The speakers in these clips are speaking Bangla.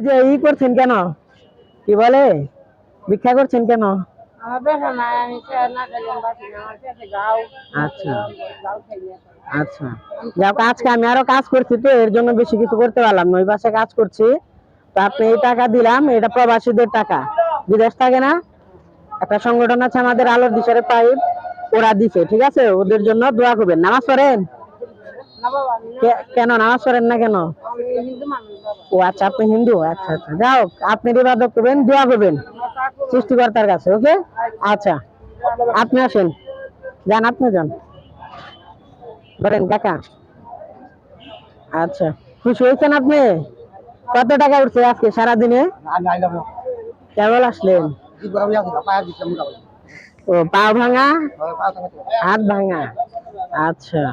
এই যে ই করছেন কেন? কি বলে? ভিক্ষা করছেন কেন? আচ্ছা। আচ্ছা। যাক আজকে আমি আরও কাজ করছি তো এর জন্য বেশি কিছু করতে পারলাম না। ওই পাশে কাজ করছি। তো আপনি এই টাকা দিলাম এটা প্রবাসীদের টাকা। বিদেশ থাকে না? একটা সংগঠন আছে আমাদের আলোর দিশারে পাইপ ওরা দিছে ঠিক আছে? ওদের জন্য দোয়া করবেন। নামাজ পড়েন? কেন? নামাজ পড়েন না কেন? ও আচ্ছা আপনি হিন্দু? আচ্ছা আচ্ছা। যাও আপনি ইবাদত করবেন, দোয়া করবেন সৃষ্টিকর্তার কাছে, ওকে? আচ্ছা আপনি আসেন। যান, আপনি যান। বলেন কাকা। আচ্ছা খুশি হয়েছেন আপনি? কত টাকা উঠছে আজকে সারাদিনে? কেবল আসলেন। ও, পা ভাঙা? হাত ভাঙা। আচ্ছা।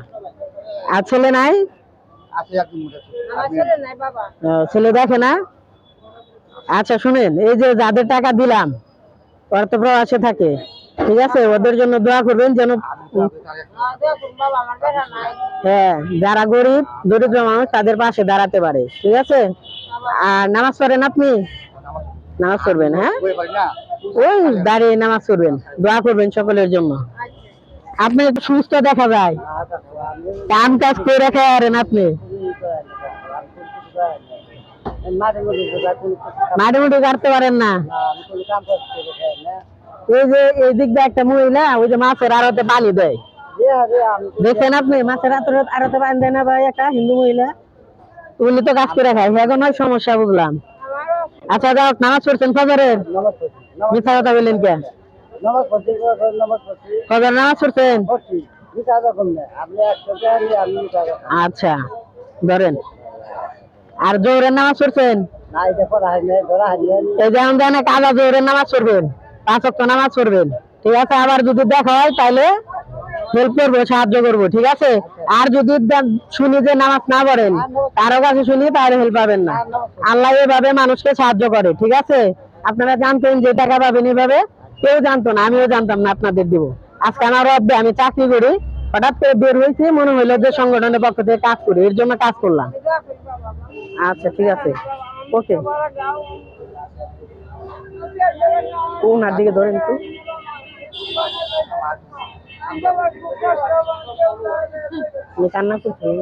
আর ছেলে নাই আছে একদম মোটা আমার ছেলে ও, ছেলে দেখে না? আচ্ছা শুনেন এই যে যাদের টাকা দিলাম ওরা তো প্রবাসে থাকে। ঠিক আছে ওদের জন্য দোয়া করবেন যেন নাই। হ্যাঁ যারা গরিব দরিদ্র মানুষ তাদের পাশে দাঁড়াতে পারে। ঠিক আছে? আর নামাজ পড়েন আপনি? নামাজ পড়বেন হ্যাঁ? ওই দাঁড়িয়ে নামাজ পড়বেন দোয়া করবেন সকলের জন্য। আপনি একটু সুস্থ দেখা যায়। কাম কাজ করে রেখে আরেন আপনি। মাঠে কাটতে পারেন না। এই যে এই দিক দিয়ে একটা মহিলা ওই যে মাছের আড়তে পানি দেয়। দেখছেন আপনি মাছের আড়তে পানি দেয় না ভাই একটা হিন্দু মহিলা উনি তো কাজ করে খায় এখন সমস্যা বুঝলাম। আচ্ছা যাও নামাজ পড়ছেন ফজরের? মিথ্যা কথা বললেন কে? ফজর নামাজ পড়ছেন? আচ্ছা ধরেন। আর জোহরের নামাজ পড়ছেন? এই যেমন জানে কাজা জোহরের নামাজ পড়বেন পাঁচ ওয়াক্ত নামাজ পড়বেন। ঠিক আছে আবার যদি দেখা হয় তাহলে হেল্প করব সাহায্য করব ঠিক আছে? আর যদি শুনি যে নামাজ না পড়েন কারও কাছে শুনি তাহলে হেল্প পাবেন না। আল্লাহ এভাবে মানুষকে সাহায্য করে ঠিক আছে? আপনারা জানতেন যে টাকা পাবেন এভাবে? কেউ জানতো না আমিও জানতাম না আপনাদের দিব। আজকে আমার অব্দে আমি চাকরি করি হঠাৎ করে বের হয়েছি মনে হইল যে সংগঠনের পক্ষ থেকে কাজ করি এর জন্য কাজ করলাম। আচ্ছা ঠিক আছে। ওকে। উনার দিকে ধরেন তো কান্না করছেন